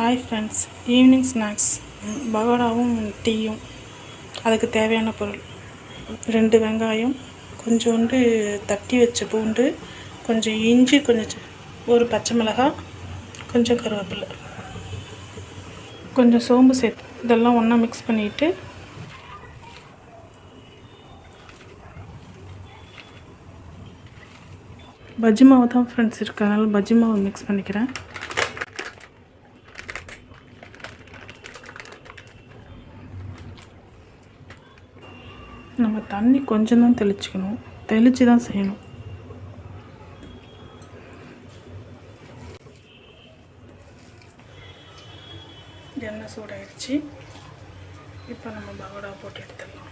Hi friends evening snacks பகோடாவும் டீயும். அதுக்கு தேவையான பொருள். ரெண்டு வெங்காயம் கொஞ்சோண்டு தட்டி வச்ச பூண்டு கொஞ்சம் இஞ்சி கொஞ்சம் ஒரு பச்சை மிளகாய் கொஞ்சம் கருவேப்பிலை. கொஞ்சம் சோம்பு சேர்த்து இதெல்லாம் ஒன்றா மிக்ஸ் பண்ணிவிட்டு பஜ்ஜி மாவு தான் ஃப்ரெண்ட்ஸ் இருக்கு அதனால் பஜ்ஜி மாவு மிக்ஸ் பண்ணிக்கிறேன். நம்ம தண்ணி கொஞ்சம் தான் தெளிச்சுக்கணும். தெளித்து தான் செய்யணும். எண்ணெய் சூடாயிடுச்சு. இப்போ நம்ம பகோடா போட்டு எடுத்துடலாம்.